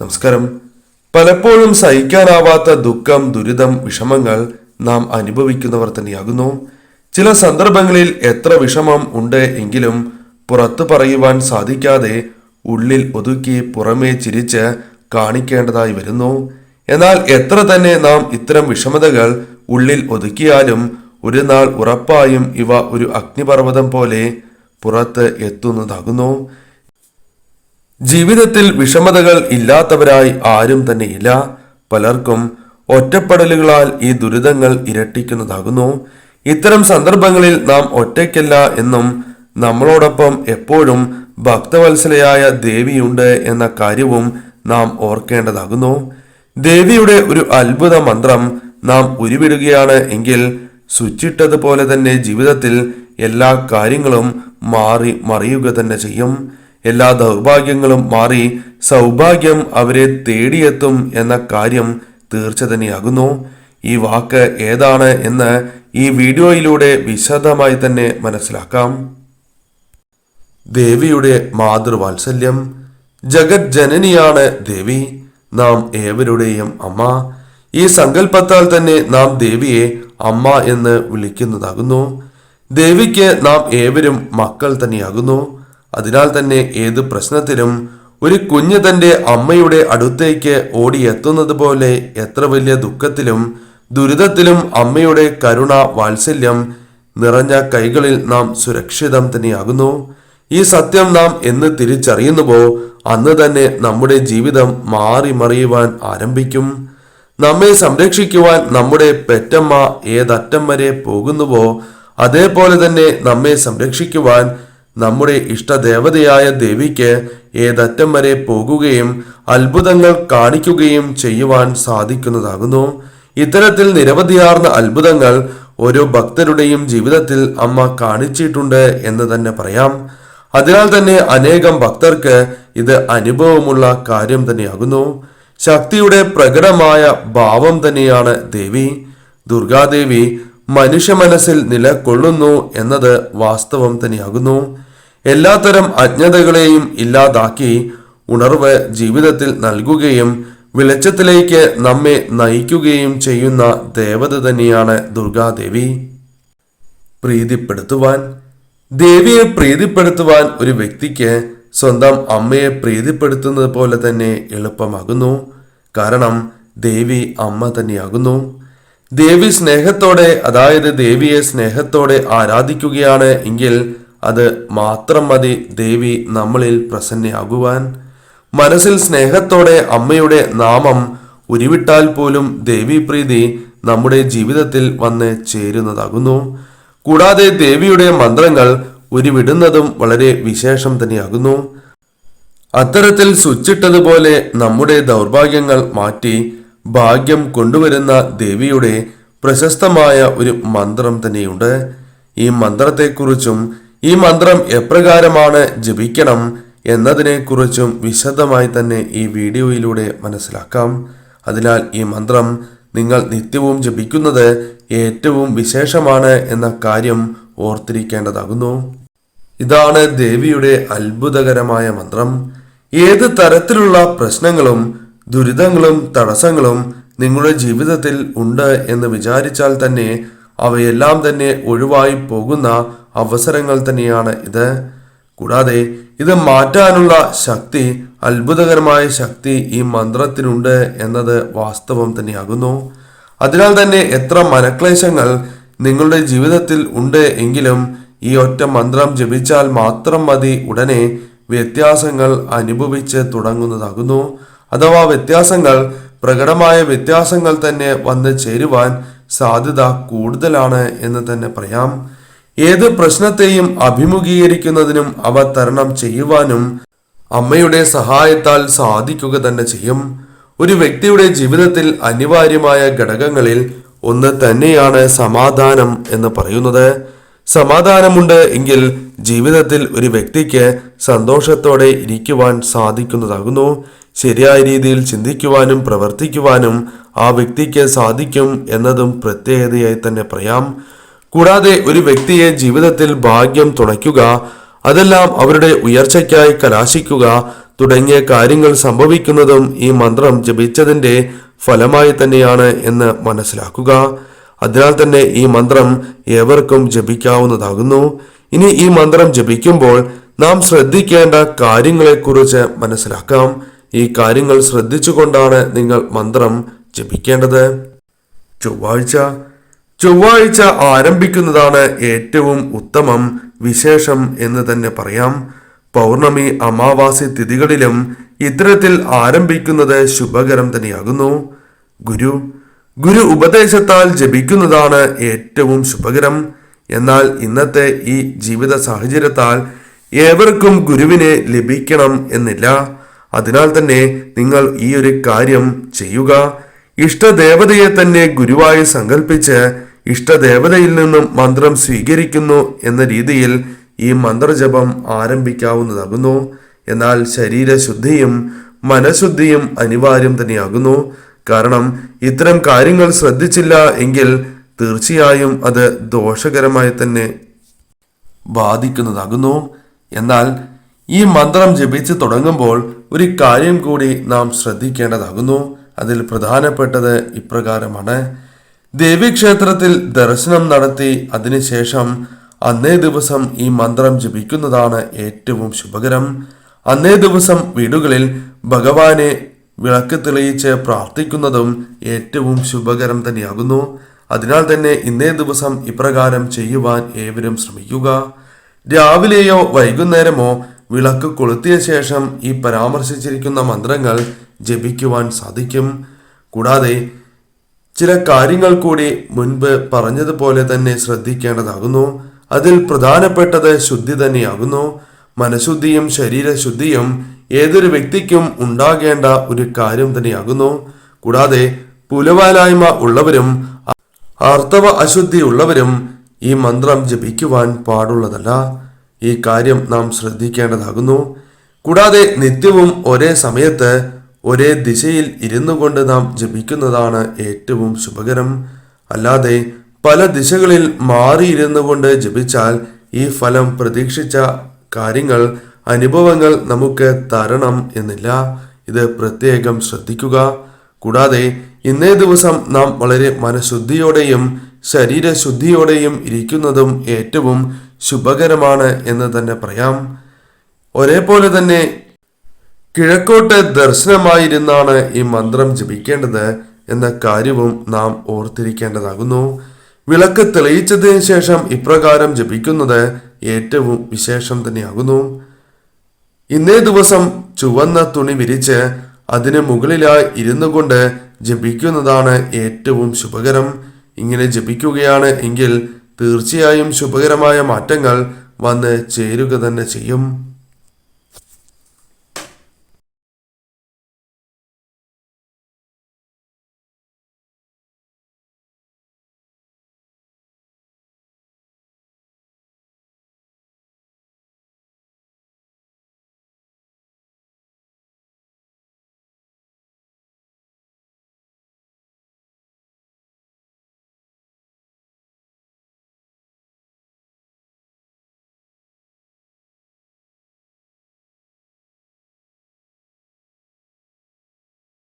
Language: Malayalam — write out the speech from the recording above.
നമസ്കാരം. പലപ്പോഴും സഹിക്കാനാവാത്ത ദുഃഖം ദുരിതം വിഷമങ്ങൾ നാം അനുഭവിക്കുന്നവർ തന്നെയാകുന്നു. ചില സന്ദർഭങ്ങളിൽ എത്ര വിഷമം ഉണ്ട് എങ്കിലും പുറത്തു പറയുവാൻ സാധിക്കാതെ ഉള്ളിൽ ഒതുക്കി പുറമേ ചിരിച്ച് കാണിക്കേണ്ടതായി വരുന്നു. എന്നാൽ എത്ര തന്നെ നാം ഇത്തരം വിഷമതകൾ ഉള്ളിൽ ഒതുക്കിയാലും ഒരു നാൾ ഉറപ്പായും ഇവ ഒരു അഗ്നിപർവതം പോലെ പുറത്ത് എത്തുന്നതാകുന്നു. ജീവിതത്തിൽ വിഷമതകൾ ഇല്ലാത്തവരായി ആരും തന്നെയില്ല. പലർക്കും ഒറ്റപ്പെടലുകളാൽ ഈ ദുരിതങ്ങൾ ഇരട്ടിക്കുന്നതാകുന്നു. ഇത്തരം സന്ദർഭങ്ങളിൽ നാം ഒറ്റയ്ക്കല്ല എന്നും നമ്മളോടൊപ്പം എപ്പോഴും ഭക്തവത്സലയായ ദേവിയുണ്ട് എന്ന കാര്യവും നാം ഓർക്കേണ്ടതാകുന്നു. ദേവിയുടെ ഒരു അത്ഭുത മന്ത്രം നാം ഉരുവിടുകയാണ് എങ്കിൽ സ്വിച്ചിട്ടതുപോലെ തന്നെ ജീവിതത്തിൽ എല്ലാ കാര്യങ്ങളും മാറി മറിയുക തന്നെ ചെയ്യും. എല്ലാ ദൗർഭാഗ്യങ്ങളും മാറി സൗഭാഗ്യം അവരെ തേടിയെത്തും എന്ന കാര്യം തീർച്ച തന്നെയാകുന്നു ഈ വാക്ക് ഏതാണ് എന്ന് ഈ വീഡിയോയിലൂടെ വിശദമായി തന്നെ മനസ്സിലാക്കാം. ദേവിയുടെ മാതൃവാത്സല്യം. ജഗത് ജനനിയാണ് ദേവി. നാം ഏവരുടെയും അമ്മ. ഈ സങ്കല്പത്താൽ തന്നെ നാം ദേവിയെ അമ്മ എന്ന് വിളിക്കുന്നതാകുന്നു. ദേവിക്ക് നാം ഏവരും മക്കൾ തന്നെയാകുന്നു. അതിനാൽ തന്നെ ഏത് പ്രശ്നത്തിലും ഒരു കുഞ്ഞ് തന്റെ അമ്മയുടെ അടുത്തേക്ക് ഓടിയെത്തുന്നത് പോലെ എത്ര വലിയ ദുഃഖത്തിലും ദുരിതത്തിലും അമ്മയുടെ കരുണ വാത്സല്യം നിറഞ്ഞ കൈകളിൽ നാം സുരക്ഷിതം തന്നെയാകുന്നു. ഈ സത്യം നാം എന്ന് തിരിച്ചറിയുന്നുവോ അന്ന് തന്നെ നമ്മുടെ ജീവിതം മാറി മറിയുവാൻ ആരംഭിക്കും. നമ്മെ സംരക്ഷിക്കുവാൻ നമ്മുടെ പെറ്റമ്മ ഏതറ്റം വരെ പോകുന്നുവോ അതേപോലെ തന്നെ നമ്മെ സംരക്ഷിക്കുവാൻ നമ്മുടെ ഇഷ്ടദേവതയായ ദേവിക്ക് ഏതറ്റം വരെ പോകുകയും അത്ഭുതങ്ങൾ കാണിക്കുകയും ചെയ്യുവാൻ സാധിക്കുന്നതാകുന്നു. ഇത്തരത്തിൽ നിരവധിയാർന്ന അത്ഭുതങ്ങൾ ഓരോ ഭക്തരുടെയും ജീവിതത്തിൽ അമ്മ കാണിച്ചിട്ടുണ്ട് എന്ന് തന്നെ പറയാം. അതിനാൽ തന്നെ അനേകം ഭക്തർക്ക് ഇത് അനുഭവമുള്ള കാര്യം തന്നെയാകുന്നു. ശക്തിയുടെ പ്രകടമായ ഭാവം തന്നെയാണ് ദേവി. ദുർഗാദേവി മനുഷ്യ മനസ്സിൽ നിലകൊള്ളുന്നു എന്നത് വാസ്തവം തന്നെയാകുന്നു. എല്ലാത്തരം അജ്ഞതകളെയും ഇല്ലാതാക്കി ഉണർവ് ജീവിതത്തിൽ നൽകുകയും വെളിച്ചത്തിലേക്ക് നമ്മെ നയിക്കുകയും ചെയ്യുന്ന ദേവത തന്നെയാണ് ദുർഗാദേവി. പ്രീതിപ്പെടുത്തുവാൻ. ദേവിയെ പ്രീതിപ്പെടുത്തുവാൻ ഒരു വ്യക്തിക്ക് സ്വന്തം അമ്മയെ പ്രീതിപ്പെടുത്തുന്നത് പോലെ തന്നെ എളുപ്പമാകുന്നു. കാരണം ദേവി അമ്മ തന്നെയാകുന്നു. ദേവി സ്നേഹത്തോടെ അതായത് ദേവിയെ സ്നേഹത്തോടെ ആരാധിക്കുകയാണ് എങ്കിൽ അത് മാത്രം മതി ദേവി നമ്മളിൽ പ്രസന്നയാകുവാൻ. മനസ്സിൽ സ്നേഹത്തോടെ അമ്മയുടെ നാമം ഉരുവിട്ടാൽ പോലും ദേവി പ്രീതി നമ്മുടെ ജീവിതത്തിൽ വന്ന് ചേരുന്നതാകുന്നു. കൂടാതെ ദേവിയുടെ മന്ത്രങ്ങൾ ഉരുവിടുന്നതും വളരെ വിശേഷം തന്നെയാകുന്നു. അത്തരത്തിൽ സ്വിച്ചിട്ടതുപോലെ നമ്മുടെ ദൗർഭാഗ്യങ്ങൾ മാറ്റി ഭാഗ്യം കൊണ്ടുവരുന്ന ദേവിയുടെ പ്രശസ്തമായ ഒരു മന്ത്രം തന്നെയുണ്ട്. ഈ മന്ത്രത്തെക്കുറിച്ചും ഈ മന്ത്രം എപ്രകാരമാണ് ജപിക്കണം എന്നതിനെക്കുറിച്ചും വിശദമായി തന്നെ ഈ വീഡിയോയിലൂടെ മനസ്സിലാക്കാം. അതിനാൽ ഈ മന്ത്രം നിങ്ങൾ നിത്യവും ജപിക്കുന്നത് ഏറ്റവും വിശേഷമാണ് എന്ന കാര്യം ഓർത്തിരിക്കേണ്ടതാകുന്നു. ഇതാണ് ദേവിയുടെ അത്ഭുതകരമായ മന്ത്രം. ഏത് തരത്തിലുള്ള പ്രശ്നങ്ങളും ദുരിതങ്ങളും തടസ്സങ്ങളും നിങ്ങളുടെ ജീവിതത്തിൽ ഉണ്ട് എന്ന് വിചാരിച്ചാൽ തന്നെ അവയെല്ലാം തന്നെ ഒഴിവായി പോകുന്ന അവസരങ്ങൾ തന്നെയാണ് ഇത്. കൂടാതെ ഇത് മാറ്റാനുള്ള ശക്തി അത്ഭുതകരമായ ശക്തി ഈ മന്ത്രത്തിനുണ്ട് എന്നത് വാസ്തവം തന്നെയാകുന്നു. അതിനാൽ തന്നെ എത്ര മനക്ലേശങ്ങൾ നിങ്ങളുടെ ജീവിതത്തിൽ ഉണ്ട് എങ്കിലും ഈ ഒറ്റ മന്ത്രം ജപിച്ചാൽ മാത്രം മതി ഉടനെ വ്യത്യാസങ്ങൾ അനുഭവിച്ച് തുടങ്ങുന്നതാകുന്നു. അഥവാ വ്യത്യാസങ്ങൾ പ്രകടമായ വ്യത്യാസങ്ങൾ തന്നെ വന്ന് ചേരുവാൻ സാധ്യത കൂടുതലാണ് എന്ന് തന്നെ പറയാം. ഏത് പ്രശ്നത്തെയും അഭിമുഖീകരിക്കുന്നതിനും അവ തരണം ചെയ്യുവാനും അമ്മയുടെ സഹായത്താൽ സാധിക്കുക തന്നെ ചെയ്യും. ഒരു വ്യക്തിയുടെ ജീവിതത്തിൽ അനിവാര്യമായ ഘടകങ്ങളിൽ ഒന്ന് തന്നെയാണ് സമാധാനം എന്ന് പറയുന്നത്. സമാധാനമുണ്ട് എങ്കിൽ ജീവിതത്തിൽ ഒരു വ്യക്തിക്ക് സന്തോഷത്തോടെ ഇരിക്കുവാൻ സാധിക്കുന്നതാകുന്നു. ശരിയായ രീതിയിൽ ചിന്തിക്കുവാനും പ്രവർത്തിക്കുവാനും ആ വ്യക്തിക്ക് സാധിക്കും എന്നതും പ്രത്യേകതയായി തന്നെ പറയാം. കൂടാതെ ഒരു വ്യക്തിയെ ജീവിതത്തിൽ ഭാഗ്യം തുണയ്ക്കുക അതെല്ലാം അവരുടെ ഉയർച്ചയ്ക്കായി കലാശിക്കുക തുടങ്ങിയ കാര്യങ്ങൾ സംഭവിക്കുന്നതും ഈ മന്ത്രം ജപിച്ചതിന്റെ ഫലമായി തന്നെയാണ് എന്ന് മനസ്സിലാക്കുക. അതിനാൽ തന്നെ ഈ മന്ത്രം ഏവർക്കും ജപിക്കാവുന്നതാകുന്നു. ഇനി ഈ മന്ത്രം ജപിക്കുമ്പോൾ നാം ശ്രദ്ധിക്കേണ്ട കാര്യങ്ങളെക്കുറിച്ച് മനസ്സിലാക്കാം. ഈ കാര്യങ്ങൾ ശ്രദ്ധിച്ചുകൊണ്ടാണ് നിങ്ങൾ മന്ത്രം ജപിക്കേണ്ടത്. ചൊവ്വാഴ്ച. ചൊവ്വാഴ്ച ആരംഭിക്കുന്നതാണ് ഏറ്റവും ഉത്തമം വിശേഷം എന്ന് തന്നെ പറയാം. പൗർണമി അമാവാസി തിഥികളിലും ഇത്തരത്തിൽ ആരംഭിക്കുന്നത് ശുഭകരം തന്നെയാകുന്നു. ഗുരു. ഗുരു ഉപദേശത്താൽ ജപിക്കുന്നതാണ് ഏറ്റവും ശുഭകരം. എന്നാൽ ഇന്നത്തെ ഈ ജീവിത സാഹചര്യത്താൽ ഏവർക്കും ഗുരുവിനെ ലഭിക്കണം എന്നില്ല. അതിനാൽ തന്നെ നിങ്ങൾ ഈ ഒരു കാര്യം ചെയ്യുക. ഇഷ്ടദേവതയെ തന്നെ ഗുരുവായി സങ്കല്പിച്ച് ഇഷ്ടദേവതയിൽ നിന്നും മന്ത്രം സ്വീകരിക്കുന്നു എന്ന രീതിയിൽ ഈ മന്ത്രജപം ആരംഭിക്കാവുന്നതാകുന്നു. എന്നാൽ ശരീരശുദ്ധിയും മനഃശുദ്ധിയും അനിവാര്യം തന്നെയാകുന്നു. കാരണം ഇത്തരം കാര്യങ്ങൾ ശ്രദ്ധിച്ചില്ല എങ്കിൽ തീർച്ചയായും അത് ദോഷകരമായി തന്നെ ബാധിക്കുന്നതാകുന്നു. എന്നാൽ ഈ മന്ത്രം ജപിച്ച് തുടങ്ങുമ്പോൾ ഒരു കാര്യം കൂടി നാം ശ്രദ്ധിക്കേണ്ടതാകുന്നു. അതിൽ പ്രധാനപ്പെട്ടത് ഇപ്രകാരമാണ്. ദേവീക്ഷേത്രത്തിൽ ദർശനം നടത്തി അതിനുശേഷം അന്നേ ദിവസം ഈ മന്ത്രം ജപിക്കുന്നതാണ് ഏറ്റവും ശുഭകരം. അന്നേ ദിവസം വീടുകളിൽ ഭഗവാനെ വിളക്ക് തെളിയിച്ച് പ്രാർത്ഥിക്കുന്നതും ഏറ്റവും ശുഭകരം തന്നെയാകുന്നു. അതിനാൽ തന്നെ ഇന്നേ ദിവസം ഇപ്രകാരം ചെയ്യുവാൻ ഏവരും ശ്രമിക്കുക. രാവിലെയോ വൈകുന്നേരമോ വിളക്ക് കൊളുത്തിയ ശേഷം ഈ പരാമർശിച്ചിരിക്കുന്ന മന്ത്രങ്ങൾ ജപിക്കുവാൻ സാധിക്കും. കൂടാതെ ചില കാര്യങ്ങൾ കൂടി മുൻപ് പറഞ്ഞതുപോലെ തന്നെ ശ്രദ്ധിക്കേണ്ടതാകുന്നു. അതിൽ പ്രധാനപ്പെട്ടത് ശുദ്ധി തന്നെയാകുന്നു. മനഃശുദ്ധിയും ശരീരശുദ്ധിയും ഏതൊരു വ്യക്തിക്കും ഉണ്ടാകേണ്ട ഒരു കാര്യം തന്നെയാകുന്നു. കൂടാതെ പുലവാലായ്മ ഉള്ളവരും ആർത്തവ അശുദ്ധി ഉള്ളവരും ഈ മന്ത്രം ജപിക്കുവാൻ പാടുള്ളതല്ല. ഈ കാര്യം നാം ശ്രദ്ധിക്കേണ്ടതാകുന്നു. കൂടാതെ നിത്യവും ഒരേ സമയത്ത് ഒരേ ദിശയിൽ ഇരുന്നു കൊണ്ട് നാം ജപിക്കുന്നതാണ് ഏറ്റവും ശുഭകരം. അല്ലാതെ പല ദിശകളിൽ മാറിയിരുന്നു കൊണ്ട് ജപിച്ചാൽ ഈ ഫലം പ്രതീക്ഷിച്ച കാര്യങ്ങൾ അനുഭവങ്ങൾ നമുക്ക് തരണം എന്നില്ല. ഇത് പ്രത്യേകം ശ്രദ്ധിക്കുക. കൂടാതെ ഇന്നേ ദിവസം നാം വളരെ മനഃശുദ്ധിയോടെയും ശരീരശുദ്ധിയോടെയും ഇരിക്കുന്നതും ഏറ്റവും ശുഭകരമാണ് എന്ന് തന്നെ പറയാം. ഒരേപോലെ തന്നെ കിഴക്കോട്ട് ദർശനമായിരുന്നാണ് ഈ മന്ത്രം ജപിക്കേണ്ടത് എന്ന കാര്യവും നാം ഓർത്തിരിക്കേണ്ടതാകുന്നു. വിളക്ക് തെളിയിച്ചതിന് ശേഷം ഇപ്രകാരം ജപിക്കുന്നത് ഏറ്റവും വിശേഷം തന്നെയാകുന്നു. ഇന്നേ ദിവസം ചുവന്ന തുണി വിരിച്ച് അതിന് മുകളിലായി ഇരുന്നു കൊണ്ട് ജപിക്കുന്നതാണ് ഏറ്റവും ശുഭകരം. ഇങ്ങനെ ജപിക്കുകയാണ് എങ്കിൽ തീർച്ചയായും ശുഭകരമായ മാറ്റങ്ങൾ വന്ന് ചേരുക തന്നെ ചെയ്യും.